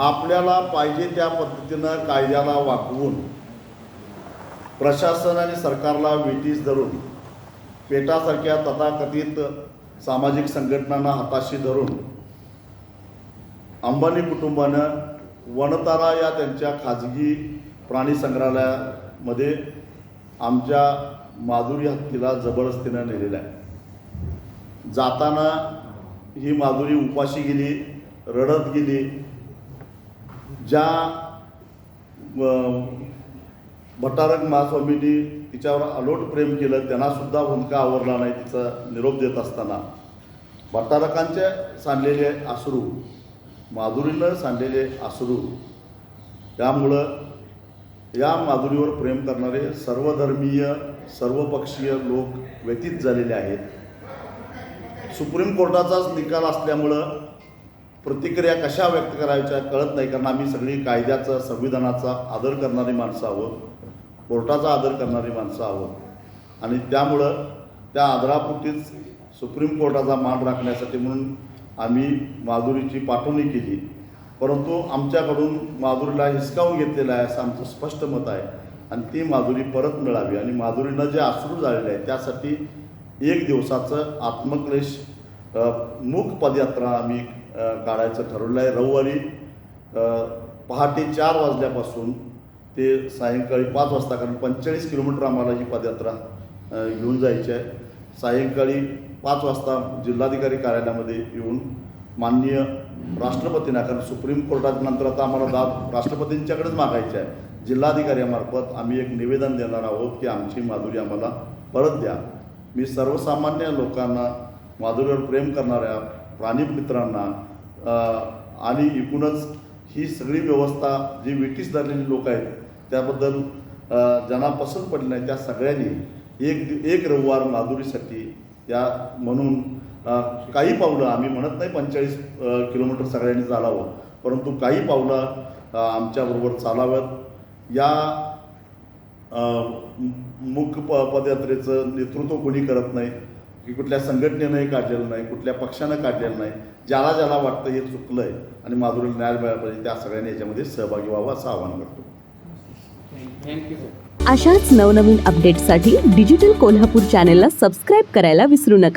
आपल्याला पाहिजे त्या पद्धतीनं कायद्याला वाकवून प्रशासन आणि सरकारला वेटीस धरून पेटासारख्या तथाकथित सामाजिक संघटनांना हाताशी धरून अंबानी कुटुंबानं वनतारा या त्यांच्या खाजगी प्राणी संग्रहालयामध्ये आमच्या माधुरी हत्तीला जबरदस्तीनं नेलेलं आहे. जाताना ही माधुरी उपाशी गेली रडत गेली ज्या अं, भट्टारक महास्वामींनी तिच्यावर अलोट प्रेम केलं त्यांनासुद्धा हुंदका आवरला नाही तिचा निरोप देत असताना. भट्टारकांचे सांडलेले आसरू माधुरीनं सांडलेले आसरू त्यामुळं या माधुरीवर प्रेम करणारे सर्वधर्मीय सर्वपक्षीय लोक व्यतीत झालेले आहेत. सुप्रीम कोर्टाचाच निकाल असल्यामुळं प्रतिक्रिया कशा व्यक्त करायच्या कळत नाही कारण आम्ही सगळी कायद्याचा संविधानाचा आदर करणारी माणसं आहोत कोर्टाचा आदर करणारी माणसं आहोत. आणि त्यामुळं त्या आदरापोटीच सुप्रीम कोर्टाचा मान राखण्यासाठी म्हणून आम्ही माधुरीची पाठवणी केली. परंतु आमच्याकडून माधुरीला हिसकावून घेतलेलं आहे असं आमचं स्पष्ट मत आहे. आणि ती माधुरी परत मिळावी. आणि माधुरीनं जे आसरू झालेलं आहे त्यासाठी एक दिवसाचं आत्मक्लेश मूक पदयात्रा आम्ही काढायचं ठरवलं आहे रविवारी पहाटे चार वाजल्यापासून ते सायंकाळी पाच वाजता कारण पंचेचाळीस किलोमीटर आम्हाला ही पदयात्रा घेऊन जायची आहे. सायंकाळी पाच वाजता जिल्हाधिकारी कार्यालयामध्ये येऊन माननीय राष्ट्रपतींना कारण सुप्रीम कोर्टात नंतर आता आम्हाला दाद राष्ट्रपतींच्याकडेच मागायचे आहे. जिल्हाधिकाऱ्यामार्फत आम्ही एक निवेदन देणार आहोत की आमची माधुरी आम्हाला परत द्या. मी सर्वसामान्य लोकांना माधुरीवर प्रेम करणाऱ्या प्राणीमित्रांना मित्रांना आणि एकूणच ही सगळी व्यवस्था जी विटीस धरलेली लोक आहेत त्याबद्दल ज्यांना पसंत पडली नाही त्या सगळ्यांनी एक एक रविवार माधुरीसाठी त्या म्हणून काही पावलं आम्ही म्हणत नाही पंचेचाळीस किलोमीटर सगळ्यांनी चालावं परंतु काही पावलं आमच्याबरोबर चालाव्यात. या मुख्य मुख प पदयात्रेचं नेतृत्व कोणी करत नाही की कुठल्या संघटनेनंही काढलेलं नाही कुठल्या पक्षानं काढलेलं नाही. ज्याला ज्याला वाटतं हे चुकलं आहे आणि माधुरीला न्याय मिळाला पाहिजे त्या सगळ्यांनी याच्यामध्ये सहभागी व्हावं असं आवाहन करतो. थँक्यू अशाच नवनवीन अपडेट्ससाठी डिजिटल कोल्हापूर चॅनेलला सबस्क्राईब करायला विसरू नका.